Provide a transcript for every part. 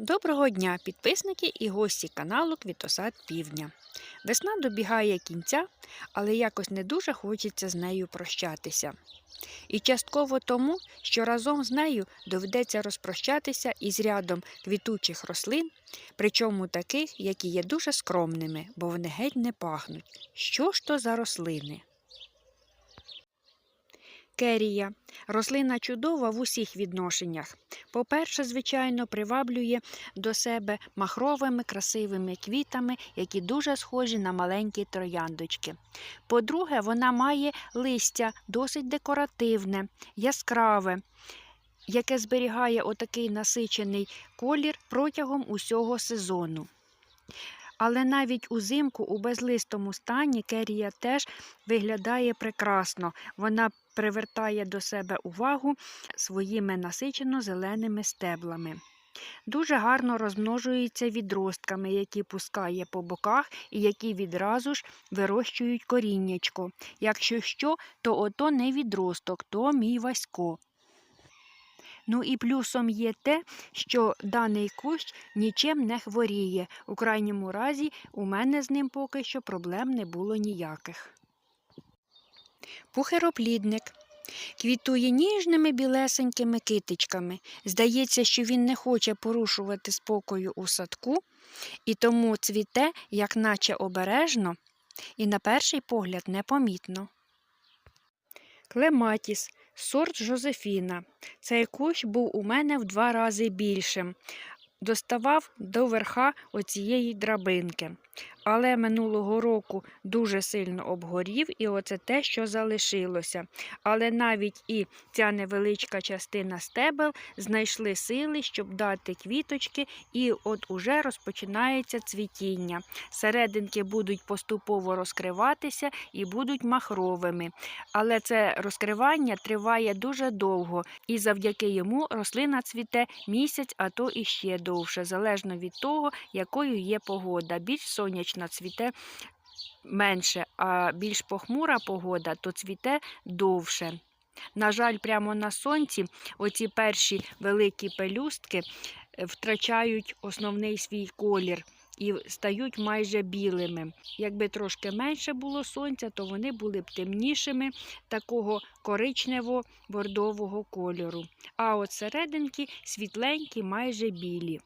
Доброго дня, підписники і гості каналу Квітосад Півдня. Весна добігає кінця, але якось не дуже хочеться з нею прощатися. І частково тому, що разом з нею доведеться розпрощатися із рядом квітучих рослин, причому таких, які є дуже скромними, бо вони геть не пахнуть. Що ж то за рослини? Керія. Рослина чудова в усіх відношеннях. По-перше, звичайно, приваблює до себе махровими красивими квітами, які дуже схожі на маленькі трояндочки. По-друге, вона має листя досить декоративне, яскраве, яке зберігає отакий насичений колір протягом усього сезону. Але навіть узимку у безлистому стані керія теж виглядає прекрасно. Вона привертає до себе увагу своїми насичено зеленими стеблами. Дуже гарно розмножується відростками, які пускає по боках і які відразу ж вирощують коріннячко. Якщо що, то ото не відросток, то мій Васько. Ну і плюсом є те, що даний кущ нічим не хворіє. У крайньому разі у мене з ним поки що проблем не було ніяких. Пухироплідник. Квітує ніжними білесенькими китичками. Здається, що він не хоче порушувати спокою у садку, і тому цвіте, як наче обережно, і на перший погляд непомітно. Клематіс, сорт Жозефіна. Цей кущ був у мене в два рази більшим. Доставав до верха оцієї драбинки. Але минулого року дуже сильно обгорів, і оце те, що залишилося. Але навіть і ця невеличка частина стебел знайшли сили, щоб дати квіточки, і от уже розпочинається цвітіння. Серединки будуть поступово розкриватися і будуть махровими. Але це розкривання триває дуже довго, і завдяки йому рослина цвіте місяць, а то і ще довше, залежно від того, якою є погода. Більш сонячна цвіте менше, а більш похмура погода, то цвіте довше. На жаль, прямо на сонці оці перші великі пелюстки е, втрачають основний свій колір і стають майже білими. Якби трошки менше було сонця, то вони були б темнішими, такого коричнево-бордового кольору. А от серединки світленькі, майже білі.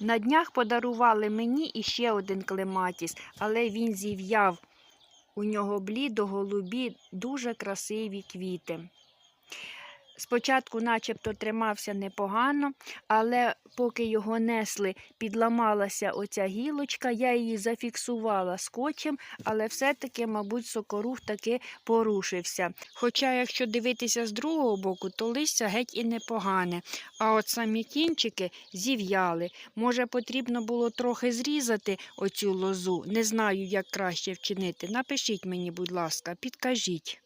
На днях подарували мені іще один клематіс, але він зів'яв. У нього блідо-голубі, дуже красиві квіти. Спочатку, начебто, тримався непогано, але поки його несли, підламалася оця гілочка, я її зафіксувала скотчем, але все-таки, мабуть, сокорух таки порушився. Хоча, якщо дивитися з другого боку, то листя геть і непогане. А от самі кінчики зів'яли. Може, потрібно було трохи зрізати оцю лозу. Не знаю, як краще вчинити. Напишіть мені, будь ласка, підкажіть.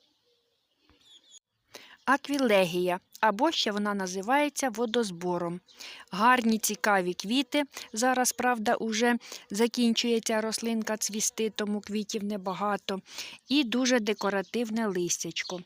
Аквілегія, або ще вона називається водозбором. Гарні цікаві квіти. Зараз, правда, уже закінчується рослинка цвісти, тому квітів небагато. І дуже декоративне листячко.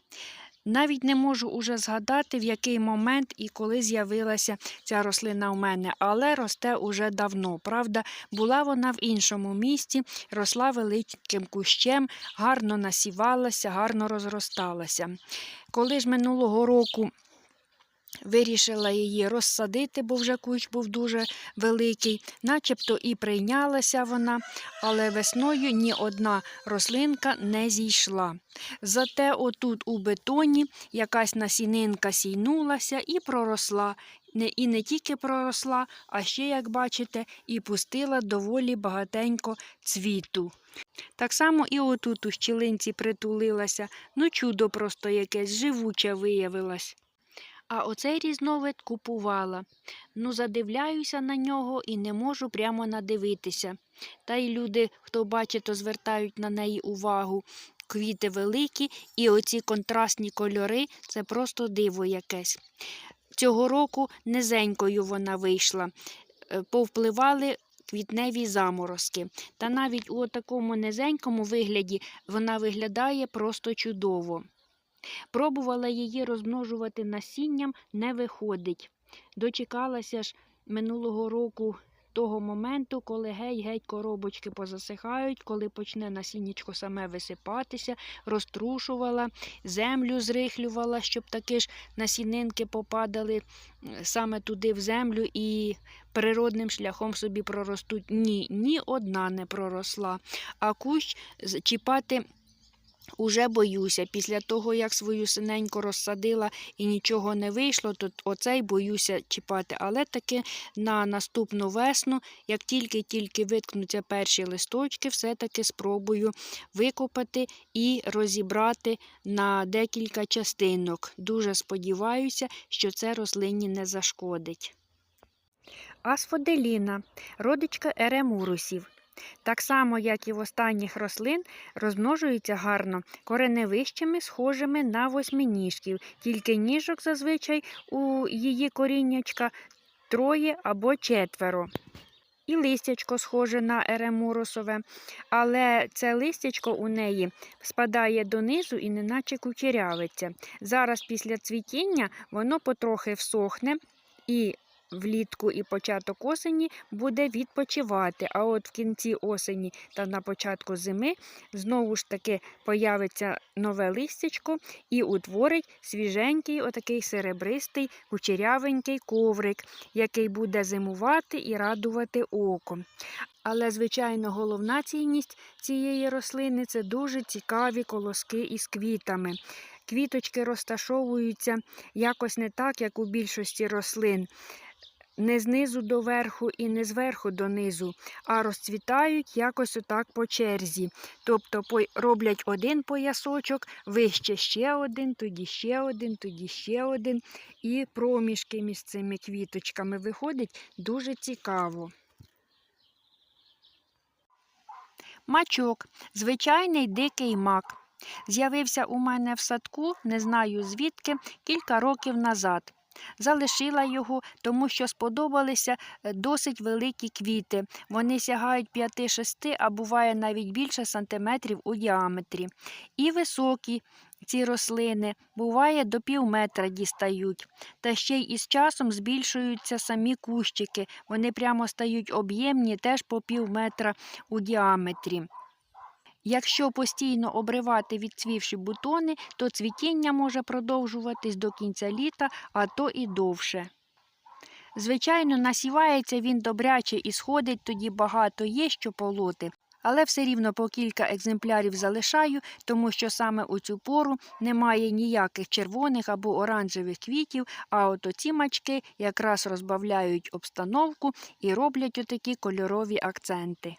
Навіть не можу уже згадати, в який момент і коли з'явилася ця рослина у мене, але росте уже давно. Правда, була вона в іншому місці, росла великим кущем, гарно насівалася, гарно розросталася. Коли ж минулого року вирішила її розсадити, бо вже кущ був дуже великий, начебто і прийнялася вона, але весною ні одна рослинка не зійшла. Зате отут у бетоні якась насінинка сійнулася і проросла. Не, і не тільки проросла, а ще, як бачите, і пустила доволі багатенько цвіту. Так само і отут у щілинці притулилася, ну чудо просто якесь живуче виявилось. А оцей різновид купувала. Ну, задивляюся на нього і не можу прямо надивитися. Та й люди, хто бачить, то звертають на неї увагу. Квіти великі, і оці контрастні кольори це просто диво якесь. Цього року низенькою вона вийшла, Е, повпливали квітневі заморозки. Та навіть у такому низенькому вигляді вона виглядає просто чудово. Пробувала її розмножувати насінням, не виходить. Дочекалася ж минулого року того моменту, коли геть-геть коробочки позасихають, коли почне насіннячко саме висипатися, розтрушувала, землю зрихлювала, щоб такі ж насінинки попадали саме туди в землю і природним шляхом собі проростуть. Ні, ні одна не проросла. А кущ чіпати уже боюся. Після того, як свою синеньку розсадила і нічого не вийшло, то оцей боюся чіпати. Але таки на наступну весну, як тільки-тільки виткнуться перші листочки, все-таки спробую викопати і розібрати на декілька частинок. Дуже сподіваюся, що це рослині не зашкодить. Асфоделіна, родичка еремурусів. Так само, як і в останніх рослин, розмножуються гарно кореневищами, схожими на восьминіжків, тільки ніжок зазвичай у її коріннячка троє або четверо. І листячко схоже на еремурусове, але це листячко у неї спадає донизу і неначе кучерявиться. Зараз після цвітіння воно потрохи всохне і влітку і початок осені буде відпочивати. А от в кінці осені та на початку зими знову ж таки появиться нове листячко і утворить свіженький, отакий серебристий, кучерявенький коврик, який буде зимувати і радувати око. Але, звичайно, головна цінність цієї рослини це дуже цікаві колоски із квітами. Квіточки розташовуються якось не так, як у більшості рослин не знизу до верху і не зверху до низу, а розцвітають якось отак по черзі. Тобто роблять один поясочок, вище ще один, тоді ще один, тоді ще один. І проміжки між цими квіточками виходить дуже цікаво. Мачок звичайний дикий мак. З'явився у мене в садку, не знаю звідки, кілька років назад. Залишила його, тому що сподобалися е, досить великі квіти. Вони сягають 5-6, а буває навіть більше сантиметрів у діаметрі. І високі ці рослини, буває до пів метра дістають. Та ще й із часом збільшуються самі кущики. Вони прямо стають об'ємні теж по пів метра у діаметрі. Якщо постійно обривати відцвівші бутони, то цвітіння може продовжуватись до кінця літа, а то і довше. Звичайно, насівається він добряче і сходить тоді багато є що полоти, але все рівно по кілька екземплярів залишаю, тому що саме у цю пору немає ніяких червоних або оранжевих квітів, а от оці мачки якраз розбавляють обстановку і роблять отакі кольорові акценти.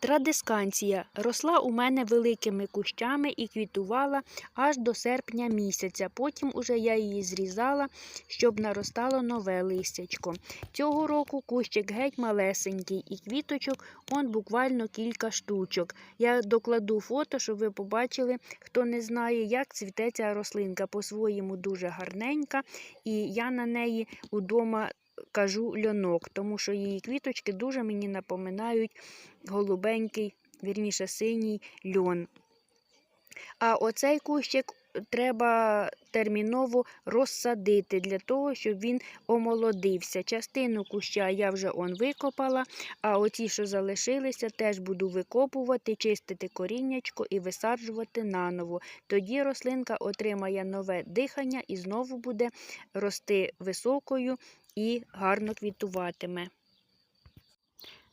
Традисканція росла у мене великими кущами і квітувала аж до серпня місяця. Потім уже я її зрізала, щоб наростало нове листячко. Цього року кущик геть малесенький, і квіточок он буквально кілька штучок. Я докладу фото, щоб ви побачили, хто не знає, як цвіте ця рослинка. По-своєму дуже гарненька, і я на неї удома кажу льонок, тому що її квіточки дуже мені напоминають голубенький, вірніше синій льон. А оцей кущик треба терміново розсадити для того, щоб він омолодився. Частину куща я вже он викопала, а оці, що залишилися, теж буду викопувати, чистити коріннячко і висаджувати наново. Тоді рослинка отримає нове дихання і знову буде рости високою і гарно квітуватиме.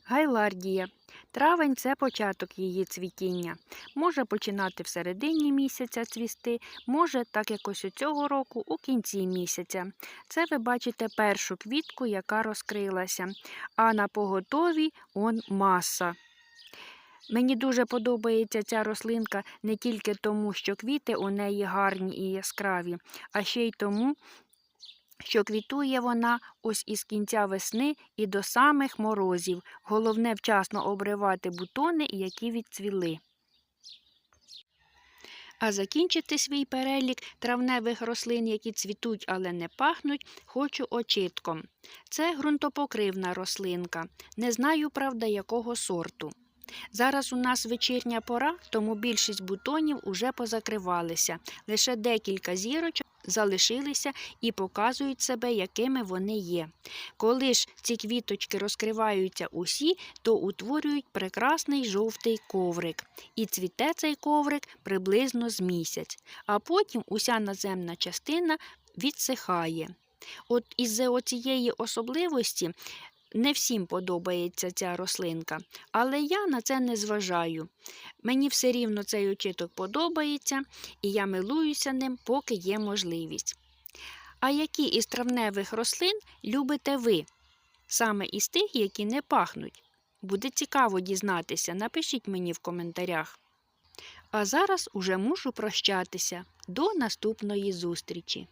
Гайлардія. Травень це початок її цвітіння. Може починати в середині місяця цвісти, може, так якось у цього року, у кінці місяця. Це ви бачите першу квітку, яка розкрилася, а на поготові он маса. Мені дуже подобається ця рослинка не тільки тому, що квіти у неї гарні і яскраві, а ще й тому, що квітує вона ось із кінця весни і до самих морозів. Головне вчасно обривати бутони, які відцвіли. А закінчити свій перелік травневих рослин, які цвітуть, але не пахнуть, хочу очитком. Це ґрунтопокривна рослинка. Не знаю, правда, якого сорту. Зараз у нас вечірня пора, тому більшість бутонів уже позакривалися. Лише декілька зірочок залишилися і показують себе, якими вони є. Коли ж ці квіточки розкриваються усі, то утворюють прекрасний жовтий коврик. І цвіте цей коврик приблизно з місяць, а потім уся наземна частина відсихає. От із-за оцієї особливості не всім подобається ця рослинка, але я на це не зважаю. Мені все рівно цей очіток подобається, і я милуюся ним, поки є можливість. А які із травневих рослин любите ви? Саме із тих, які не пахнуть. Буде цікаво дізнатися, напишіть мені в коментарях. А зараз уже мушу прощатися. До наступної зустрічі!